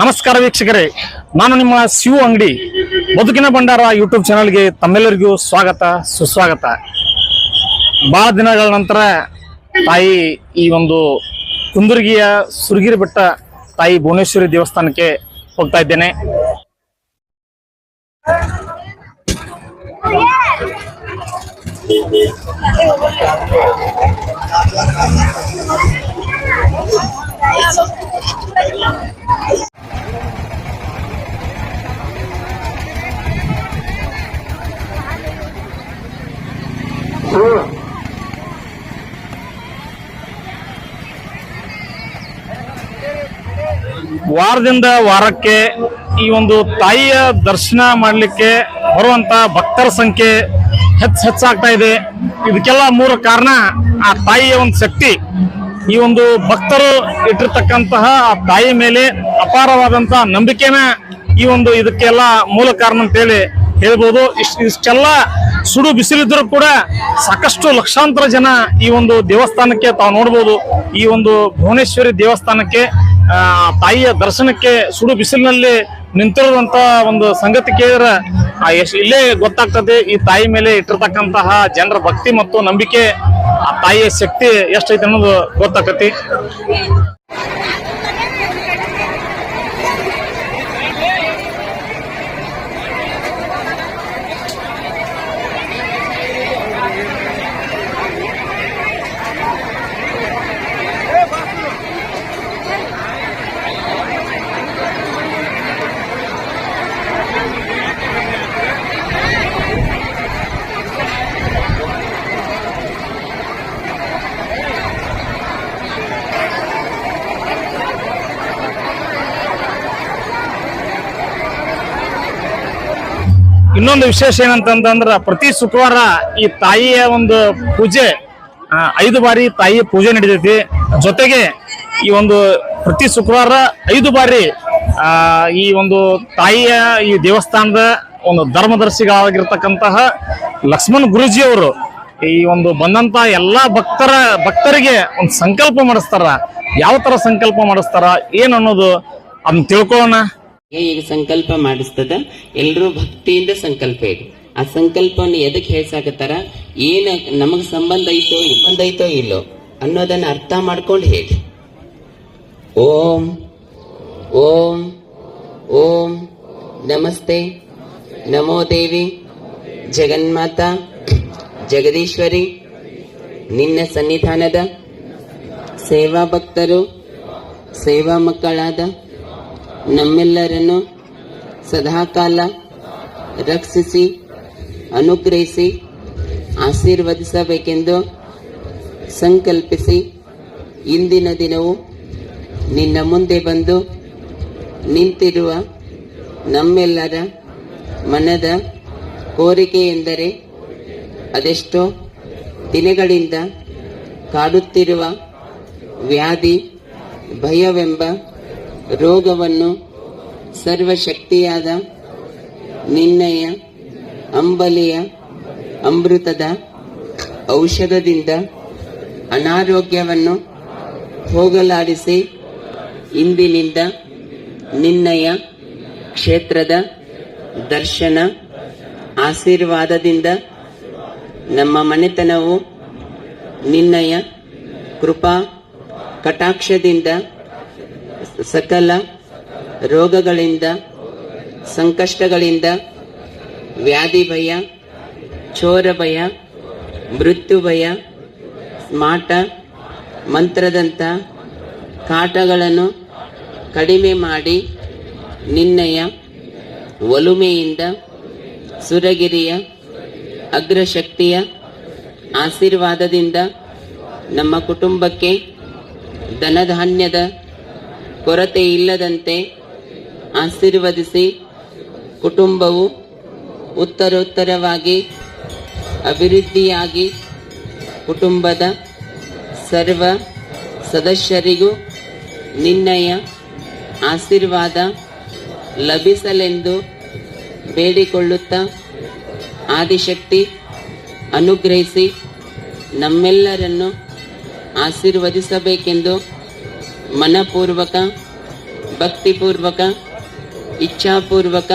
ನಮಸ್ಕಾರ ವೀಕ್ಷಕರೇ, ನಾನು ನಿಮ್ಮ ಶಿವು ಅಂಗಡಿ, ಬದುಕಿನ ಭಂಡಾರ ಯೂಟ್ಯೂಬ್ ಚಾನಲ್ಗೆ ತಮ್ಮೆಲ್ಲರಿಗೂ ಸ್ವಾಗತ, ಸುಸ್ವಾಗತ. ಬಹಳ ದಿನಗಳ ನಂತರ ತಾಯಿ ಈ ಒಂದು ಕುಂದುರ್ಗಿಯ ಸುರಗಿರಿ ಬೆಟ್ಟ ತಾಯಿ ಭುವನೇಶ್ವರಿ ದೇವಸ್ಥಾನಕ್ಕೆ ಹೋಗ್ತಾ ಇದ್ದೇನೆ. ವಾರದಿಂದ ವಾರಕ್ಕೆ ಈ ಒಂದು ತಾಯಿಯ ದರ್ಶನ ಮಾಡಲಿಕ್ಕೆ ಬರುವಂತ ಭಕ್ತರ ಸಂಖ್ಯೆ ಹೆಚ್ಚು ಹೆಚ್ಚಾಗ್ತಾ ಇದೆ. ಇದಕ್ಕೆಲ್ಲ ಮೂಲ ಕಾರಣ. ಆ ತಾಯಿಯ ಒಂದು ಶಕ್ತಿ, ಈ ಒಂದು ಭಕ್ತರು ಇಟ್ಟಿರ್ತಕ್ಕಂತಹ ಆ ತಾಯಿ ಮೇಲೆ ಅಪಾರವಾದಂತ ನಂಬಿಕೆನ ಈ ಒಂದು ಇದಕ್ಕೆಲ್ಲ ಮೂಲ ಕಾರಣ ಅಂತೇಳಿ ಹೇಳ್ಬೋದು. ಇಷ್ಟು ಇಷ್ಟೆಲ್ಲ ಸುಡು ಬಿಸಿಲಿದ್ದರೂ ಕೂಡ ಸಾಕಷ್ಟು ಲಕ್ಷಾಂತರ ಜನ ಈ ಒಂದು ದೇವಸ್ಥಾನಕ್ಕೆ ತಾವು ನೋಡ್ಬೋದು. ಈ ಒಂದು ಭುವನೇಶ್ವರಿ ದೇವಸ್ಥಾನಕ್ಕೆ ತಾಯಿಯ ದರ್ಶನಕ್ಕೆ ಸುಡು ಬಿಸಿಲಿನಲ್ಲಿ ನಿಂತಿರುವಂತ ಒಂದು ಸಂಗತಿ ಕೇಳಿದ್ರೆ ಎಷ್ಟ್ ಇಲ್ಲೇ ಗೊತ್ತಾಗ್ತದೆ, ಈ ತಾಯಿ ಮೇಲೆ ಇಟ್ಟಿರ್ತಕ್ಕಂತಹ ಜನರ ಭಕ್ತಿ ಮತ್ತು ನಂಬಿಕೆ, ಆ ತಾಯಿಯ ಶಕ್ತಿ ಎಷ್ಟೈತೆ ಅನ್ನೋದು ಗೊತ್ತಾಕತಿ ಇನ್ನೊಂದು ವಿಶೇಷ ಏನಂತಂದ್ರೆ ಪ್ರತಿ ಶುಕ್ರವಾರ ಈ ತಾಯಿಯ ಒಂದು ಪೂಜೆ ಐದು ಬಾರಿ ತಾಯಿಯ ಪೂಜೆ ನಡೀತೈತಿ. ಜೊತೆಗೆ ಈ ಒಂದು ಪ್ರತಿ ಶುಕ್ರವಾರ ಐದು ಬಾರಿ ಈ ಒಂದು ತಾಯಿಯ ಈ ದೇವಸ್ಥಾನದ ಒಂದು ಧರ್ಮದರ್ಶಿಗಳಾಗಿರ್ತಕ್ಕಂತಹ ಲಕ್ಷ್ಮಣ್ ಗುರುಜಿ ಅವರು ಈ ಒಂದು ಬಂದಂತ ಎಲ್ಲಾ ಭಕ್ತರ, ಭಕ್ತರಿಗೆ ಒಂದು ಸಂಕಲ್ಪ ಮಾಡಿಸ್ತಾರ. ಯಾವ ತರ ಸಂಕಲ್ಪ ಮಾಡಿಸ್ತಾರ, ಏನು ಅನ್ನೋದು ಅದನ್ನ ತಿಳ್ಕೊಳ್ಳೋಣ. ಈಗ ಸಂಕಲ್ಪ ಮಾಡಿಸ್ತದ. ಎಲ್ರೂ ಭಕ್ತಿಯಿಂದ ಸಂಕಲ್ಪ ಇಡಿ. ಆ ಸಂಕಲ್ಪವನ್ನು ಎದಕ್ಕೆ ಹೇಳ್ಸಾಕತ್ತಾರ? ಏನ ನಮಗ್ ಸಂಬಂಧ ಐತೋ ಸಂಬಂಧ ಐತೋ ಇಲ್ಲೋ? ಅನ್ನೋದನ್ನ ಅರ್ಥ ಮಾಡ್ಕೊಂಡು ಹೇಳಿ. ಓಂ ಓಂ ಓಂ, ನಮಸ್ತೆ. ನಮೋ ದೇವಿ. ಜಗನ್ಮಾತ. ಜಗದೀಶ್ವರಿ. ನಿನ್ನ ಸನ್ನಿಧಾನದ ಸೇವಾ ಭಕ್ತರು, ಸೇವಾ ಮಕ್ಕಳಾದ ನಮ್ಮೆಲ್ಲರನ್ನು ಸದಾಕಾಲ ರಕ್ಷಿಸಿ, ಅನುಗ್ರಹಿಸಿ, ಆಶೀರ್ವದಿಸಬೇಕೆಂದು ಸಂಕಲ್ಪಿಸಿ ಇಂದಿನ ದಿನವು ನಿನ್ನ ಮುಂದೆ ಬಂದು ನಿಂತಿರುವ ನಮ್ಮೆಲ್ಲರ ಮನದ ಕೋರಿಕೆ ಎಂದರೆ ಅದೆಷ್ಟೋ ದಿನಗಳಿಂದ ಕಾಡುತ್ತಿರುವ ವ್ಯಾಧಿ, ಭಯವೆಂಬ ರೋಗವನ್ನು ಸರ್ವಶಕ್ತಿಯಾದ ನಿನ್ನಯ ಅಂಬಲಿಯ ಅಮೃತದ ಔಷಧದಿಂದ ಅನಾರೋಗ್ಯವನ್ನು ಹೋಗಲಾಡಿಸಿ ಇಂದಿನಿಂದ ನಿನ್ನಯ ಕ್ಷೇತ್ರದ ದರ್ಶನ ಆಶೀರ್ವಾದದಿಂದ ನಮ್ಮ ಮನೆತನವು ನಿನ್ನಯ ಕೃಪಾ ಕಟಾಕ್ಷದಿಂದ ಸಕಲ ರೋಗಗಳಿಂದ, ಸಂಕಷ್ಟಗಳಿಂದ, ವ್ಯಾಧಿ ಭಯ, ಚೋರ ಭಯ, ಮೃತ್ಯು ಭಯ ಮಾಟ ಮಂತ್ರದಂಥ ಕಾಟಗಳನ್ನು ಕಡಿಮೆ ಮಾಡಿ ನಿನ್ನಯ ಒಲುಮೆಯಿಂದ ಸುರಗಿರಿಯ ಅಗ್ರಶಕ್ತಿಯ ಆಶೀರ್ವಾದದಿಂದ ನಮ್ಮ ಕುಟುಂಬಕ್ಕೆ ಧನಧಾನ್ಯದ ಕೊರತೆ ಇಲ್ಲದಂತೆ ಆಶೀರ್ವದಿಸಿ ಕುಟುಂಬವು ಉತ್ತರೋತ್ತರವಾಗಿ, ಅಭಿವೃದ್ಧಿಯಾಗಿ ಕುಟುಂಬದ ಸರ್ವ ಸದಸ್ಯರಿಗೂ ನಿನ್ನಯ ಆಶೀರ್ವಾದ ಲಭಿಸಲೆಂದು ಬೇಡಿಕೊಳ್ಳುತ್ತಾ ಆದಿಶಕ್ತಿ ಅನುಗ್ರಹಿಸಿ ನಮ್ಮೆಲ್ಲರನ್ನು ಆಶೀರ್ವದಿಸಬೇಕೆಂದು ಮನಪೂರ್ವಕ, ಭಕ್ತಿಪೂರ್ವಕ, ಇಚ್ಛಾಪೂರ್ವಕ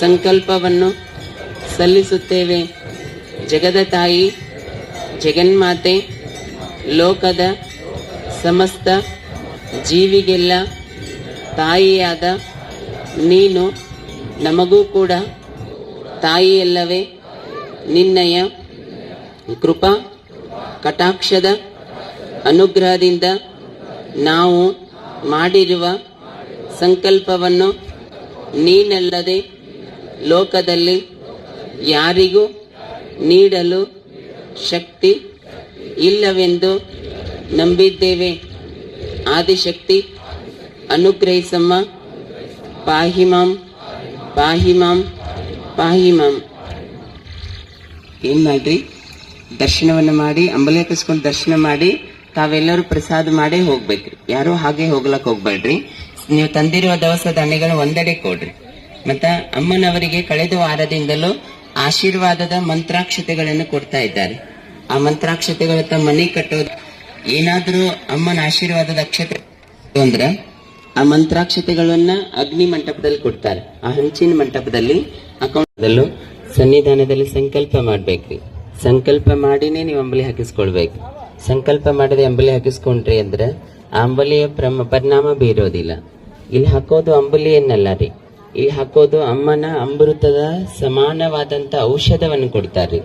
ಸಂಕಲ್ಪವನ್ನು ಸಲ್ಲಿಸುತ್ತೇವೆ. ಜಗದ ತಾಯಿ, ಜಗನ್ಮಾತೆ, ಲೋಕದ ಸಮಸ್ತ ಜೀವಿಗೆಲ್ಲ ತಾಯಿಯಾದ ನೀನು, ನಮಗೂ ಕೂಡ ತಾಯಿಯಲ್ಲವೇ. ನಿನ್ನಯ ಕೃಪಾ, ಕಟಾಕ್ಷದ, ಅನುಗ್ರಹದಿಂದ ನಾವು ಮಾಡಿರುವ ಸಂಕಲ್ಪವನ್ನು ನೀನಲ್ಲದೆ ಲೋಕದಲ್ಲಿ ಯಾರಿಗೂ ನೀಡಲು ಶಕ್ತಿ ಇಲ್ಲವೆಂದು ನಂಬಿದ್ದೇವೆ. ಆದಿಶಕ್ತಿ, ಅನುಗ್ರಹಿಸಮ್ಮ. ಪಾಹಿಮಾಂ ಪಾಹಿಮಾಂ ಪಾಹಿಮಾಂ ಏನ್ ಮಾಡ್ರಿ? ದರ್ಶನವನ್ನು ಮಾಡಿ, ಅಂಬಲಿ ಹಾಕಿಸ್ಕೊಂಡು ದರ್ಶನ ಮಾಡಿ ತಾವೆಲ್ಲರೂ ಪ್ರಸಾದ ಮಾಡೇ ಹೋಗ್ಬೇಕ್ರಿ. ಯಾರು ಹಾಗೆ ಹೋಗ್ಲಕ್ ಹೋಗ್ಬೇಡ್ರಿ. ನೀವು ತಂದಿರುವ ದವಸ ಧಾನ್ಯಗಳು ಒಂದೆಡೆ ಕೊಡ್ರಿ. ಮತ್ತ ಅಮ್ಮನವರಿಗೆ ಕಳೆದ ವಾರದಿಂದಲೂ ಆಶೀರ್ವಾದದ ಮಂತ್ರಾಕ್ಷತೆಗಳನ್ನು ಕೊಡ್ತಾ ಇದ್ದಾರೆ. ಆ ಮಂತ್ರಾಕ್ಷತೆಗಳ ತಮ್ಮ ಮನೆ ಕಟ್ಟೋದು ಏನಾದರೂ ಅಮ್ಮನ ಆಶೀರ್ವಾದದ ಅಕ್ಷತೆ ಅಂದ್ರ ಆ ಮಂತ್ರಾಕ್ಷತೆಗಳನ್ನ ಅಗ್ನಿ ಮಂಟಪದಲ್ಲಿ ಕೊಡ್ತಾರೆ. ಆ ಹಂಚಿನ ಮಂಟಪದಲ್ಲಿ ಅಕೌಂಟದಲ್ಲೂ ಸನ್ನಿಧಾನದಲ್ಲಿ ಸಂಕಲ್ಪ ಮಾಡ್ಬೇಕ್ರಿ. ಸಂಕಲ್ಪ ಮಾಡಿನೇ ನೀವು ಅಂಬಲಿ ಹಾಕಿಸ್ಕೊಳ್ಬೇಕು. ಸಂಕಲ್ಪ ಮಾಡದೆ ಅಂಬಲಿ ಹಾಕಿಸ್ಕೊಂಡ್ರಿ ಅಂದ್ರೆ ಅಂಬಲಿಯ ಪ್ರಮ, ಪರಿಣಾಮ ಬೀರೋದಿಲ್ಲ. ಇಲ್ಲಿ ಹಾಕೋದು ಅಂಬಲಿಯನ್ನಲ್ಲ ರೀ. ಇಲ್ಲಿ ಹಾಕೋದು ಅಮ್ಮನ ಅಮೃತದ ಸಮಾನವಾದಂತ ಔಷಧವನ್ನು ಕೊಡ್ತಾರೆ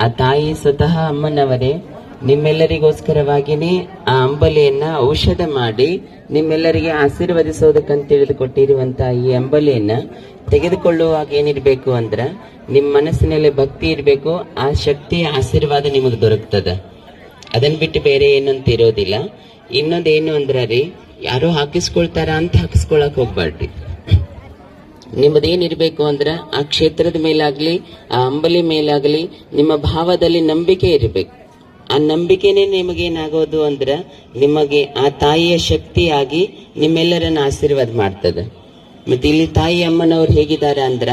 ಆ ತಾಯಿ ಸ್ವತಃ ಅಮ್ಮನವರೇ, ನಿಮ್ಮೆಲ್ಲರಿಗೋಸ್ಕರವಾಗಿನೇ ಆ ಅಂಬಲಿಯನ್ನ ಔಷಧ ಮಾಡಿ ನಿಮ್ಮೆಲ್ಲರಿಗೆ ಆಶೀರ್ವದಿಸೋದಕ್ಕಂತ ಕೊಟ್ಟಿರುವಂತಹ ಈ ಅಂಬಲಿಯನ್ನ ತೆಗೆದುಕೊಳ್ಳುವಾಗ ಏನಿರಬೇಕು ಅಂದ್ರ ನಿಮ್ಮ ಮನಸ್ಸಿನಲ್ಲಿ ಭಕ್ತಿ ಇರಬೇಕು, ಆ ಶಕ್ತಿ ಆಶೀರ್ವಾದ ನಿಮಗೆ ದೊರಕ್ತದ. ಅದನ್ ಬಿಟ್ಟು ಬೇರೆ ಏನಂತ ಇರೋದಿಲ್ಲ. ಇನ್ನೊಂದೇನು ಅಂದ್ರ ರೀ, ಯಾರು ಹಾಕಿಸ್ಕೊಳ್ತಾರ ಅಂತ ಹಾಕಿಸ್ಕೊಳಕ್ ಹೋಗ್ಬಾರ್ರಿ ನಿಮ್ಮದೇನಿರ್ಬೇಕು ಅಂದ್ರ ಆ ಕ್ಷೇತ್ರದ ಮೇಲಾಗ್ಲಿ, ಆ ಅಂಬಲಿ ಮೇಲಾಗ್ಲಿ, ನಿಮ್ಮ ಭಾವದಲ್ಲಿ ನಂಬಿಕೆ ಇರಬೇಕು. ಆ ನಂಬಿಕೆನೇ ನಿಮಗೇನಾಗೋದು ಅಂದ್ರ ನಿಮಗೆ ಆ ತಾಯಿಯ ಶಕ್ತಿಯಾಗಿ ನಿಮ್ಮೆಲ್ಲರನ್ನ ಆಶೀರ್ವಾದ ಮಾಡ್ತದೆ. ಮತ್ತೆ ಇಲ್ಲಿ ತಾಯಿ ಅಮ್ಮನವ್ರು ಹೇಗಿದ್ದಾರೆ ಅಂದ್ರ,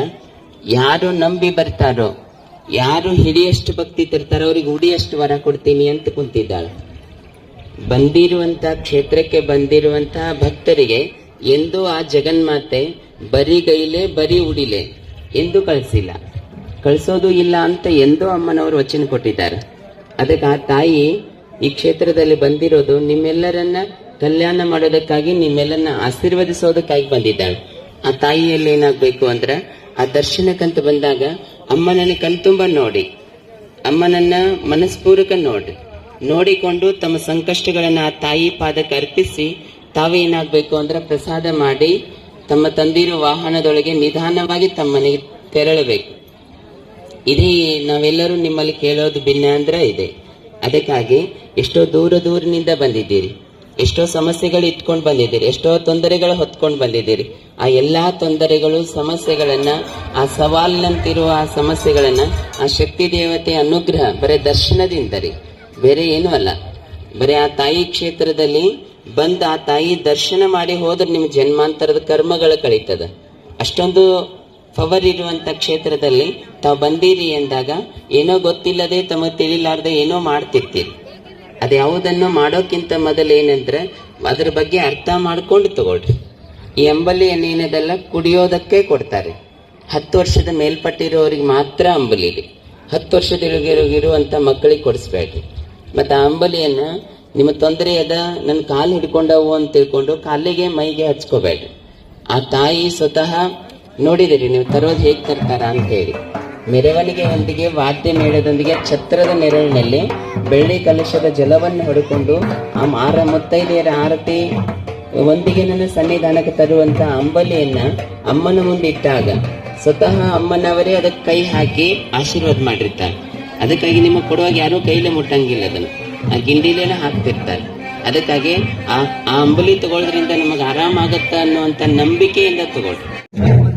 ಯಾರು ನಂಬಿ ಬರ್ತಾರೋ ಯಾರು ಹಿಡಿಯಷ್ಟು ಭಕ್ತಿ ತರ್ತಾರೋ ಅವ್ರಿಗೆ ಉಡಿಯಷ್ಟು ವರ ಕೊಡ್ತೀನಿ ಅಂತ ಕುಂತಿದ್ದಾಳೆ. ಬಂದಿರುವಂತ ಕ್ಷೇತ್ರಕ್ಕೆ ಬಂದಿರುವಂತಹ ಭಕ್ತರಿಗೆ ಎಂದೂ ಆ ಜಗನ್ಮಾತೆ, ಬರೀ ಗೈಲೆ, ಬರೀ ಉಡಿಲೆ ಎಂದು ಕಳಿಸಿಲ್ಲ. ಕಳಿಸೋದು ಇಲ್ಲ ಅಂತ ಎಂದೋ ಅಮ್ಮನವರು ವಚನ ಕೊಟ್ಟಿದ್ದಾರೆ. ಅದಕ್ಕೆ ಆ ತಾಯಿ ಈ ಕ್ಷೇತ್ರದಲ್ಲಿ ಬಂದಿರೋದು ನಿಮ್ಮೆಲ್ಲರನ್ನ ಕಲ್ಯಾಣ ಮಾಡೋದಕ್ಕಾಗಿ, ನಿಮ್ಮೆಲ್ಲರನ್ನ ಆಶೀರ್ವದಿಸೋದಕ್ಕಾಗಿ ಬಂದಿದ್ದಾಳೆ. ಆ ತಾಯಿಯಲ್ಲಿ ಏನಾಗಬೇಕು ಅಂದ್ರೆ, ಆ ದರ್ಶನಕ್ಕಂತ ಬಂದಾಗ ಅಮ್ಮನನ್ನ ಕಣ್ತುಂಬ ನೋಡಿ. ಅಮ್ಮನನ್ನ ಮನಸ್ಪೂರ್ವಕ ನೋಡಿ. ನೋಡಿಕೊಂಡು ತಮ್ಮ ಸಂಕಷ್ಟಗಳನ್ನ ಆ ತಾಯಿ ಪಾದಕ್ಕೆ ಅರ್ಪಿಸಿ ತಾವೇನಾಗಬೇಕು ಅಂದ್ರೆ ಪ್ರಸಾದ ಮಾಡಿ ತಮ್ಮ ತಂದಿರುವ ವಾಹನದೊಳಗೆ ನಿಧಾನವಾಗಿ ತಮ್ಮನೆಗೆ ತೆರಳಬೇಕು. ಇದೇ ನಾವೆಲ್ಲರೂ ನಿಮ್ಮಲ್ಲಿ ಕೇಳೋದು ಭಿನ್ನ ಅಂದ್ರೆ ಇದೆ. ಅದಕ್ಕಾಗಿ ಎಷ್ಟೋ ದೂರ ದೂರಿನಿಂದ ಬಂದಿದ್ದೀರಿ. ಎಷ್ಟೋ ಸಮಸ್ಯೆಗಳು ಇಟ್ಕೊಂಡು ಬಂದಿದ್ದೀರಿ, ಎಷ್ಟೋ ತೊಂದರೆಗಳು ಹೊತ್ಕೊಂಡು ಬಂದಿದ್ದೀರಿ. ಆ ಎಲ್ಲಾ ತೊಂದರೆಗಳು, ಸಮಸ್ಯೆಗಳನ್ನ, ಆ ಸವಾಲಿನಂತಿರುವ ಆ ಸಮಸ್ಯೆಗಳನ್ನ, ಆ ಶಕ್ತಿ ದೇವತೆ ಅನುಗ್ರಹ, ಬರೇ ದರ್ಶನದಿಂದ ರೀ. ಬೇರೆ ಏನೂ ಅಲ್ಲ. ಬರೀ ಆ ತಾಯಿ ಕ್ಷೇತ್ರದಲ್ಲಿ ಬಂದ ಆ ತಾಯಿ ದರ್ಶನ ಮಾಡಿ ಹೋದ್ರೆ ನಿಮ್ಮ ಜನ್ಮಾಂತರದ ಕರ್ಮಗಳು ಕಳೀತದ. ಅಷ್ಟೊಂದು ಪವರ್ ಇರುವಂತ ಕ್ಷೇತ್ರದಲ್ಲಿ ತಾವು ಬಂದಿರಿ ಎಂದಾಗ ಏನೋ ಗೊತ್ತಿಲ್ಲದೆ ತಮಗೆ ತಿಳಿಲಾರ್ದೆ ಏನೋ ಮಾಡ್ತಿರ್ತೀರಿ. ಅದ್ಯಾವುದನ್ನು ಮಾಡೋಕ್ಕಿಂತ ಮೊದಲು ಏನಂದ್ರೆ ಅದ್ರ ಬಗ್ಗೆ ಅರ್ಥ ಮಾಡ್ಕೊಂಡು ತಗೊಳ್ರಿ. ಈ ಅಂಬಲಿ ಏನೇನದೆಲ್ಲ ಕುಡಿಯೋದಕ್ಕೆ ಕೊಡ್ತಾರೆ. ಹತ್ತು ವರ್ಷದ ಮೇಲ್ಪಟ್ಟಿರೋರಿಗೆ ಮಾತ್ರ ಅಂಬಲಿ ಇದೆ. ಹತ್ತು ವರ್ಷದೊಳಗಿರುವಂತ ಮಕ್ಕಳಿಗೆ ಕೊಡಿಸ್ಬೇಡ್ರಿ. ಮತ್ತು ಆ ಅಂಬಲಿಯನ್ನು ನಿಮ್ಮ ತೊಂದರೆ ಅದ ನನ್ನ ಕಾಲು ಹಿಡ್ಕೊಂಡವು ಅಂತ ತಿಳ್ಕೊಂಡು ಕಾಲಿಗೆ ಮೈಗೆ ಹಚ್ಕೋಬೇಡ್ರಿ. ಆ ತಾಯಿ ಸ್ವತಃ ನೋಡಿದಿರಿ, ನೀವು ತರೋದು ಹೇಗೆ ತರ್ತಾರ ಅಂತ ಹೇಳಿ. ಮೆರವಣಿಗೆಯೊಂದಿಗೆ, ವಾದ್ಯ ಮೇಳದೊಂದಿಗೆ, ಛತ್ರದ ನೆರಳಿನಲ್ಲಿ ಬೆಳ್ಳಿ ಕಲಶದ ಜಲವನ್ನು ಹೊಡೆಕೊಂಡು ಆ ಮಾರ ಮುತ್ತೈದೆಯರ ಆರತಿ ಒಂದಿಗೆ ನನ್ನ ಸನ್ನಿಧಾನಕ್ಕೆ ತರುವಂತ ಅಂಬಲಿಯನ್ನ ಅಮ್ಮನ ಮುಂದೆ ಇಟ್ಟಾಗ ಸ್ವತಃ ಅಮ್ಮನವರೇ ಅದಕ್ಕೆ ಕೈ ಹಾಕಿ ಆಶೀರ್ವಾದ ಮಾಡಿರ್ತಾರೆ. ಅದಕ್ಕಾಗಿ ನಿಮ್ಮ ಕೊಡುವಾಗ ಯಾರೂ ಕೈಲೇ ಮುಟ್ಟಂಗಿಲ್ಲ ಅದನ್ನು. ಆ ಗಿಂಡಿಲೇನ ಹಾಕ್ತಿರ್ತಾರೆ. ಅದಕ್ಕಾಗಿ ಆ ಆ ಅಂಬಲಿ ತಗೊಳ್ಳೋದ್ರಿಂದ ನಮಗೆ ಆರಾಮಾಗತ್ತ ಅನ್ನುವಂತ ನಂಬಿಕೆಯಿಂದ ತಗೊಳ್ರಿ.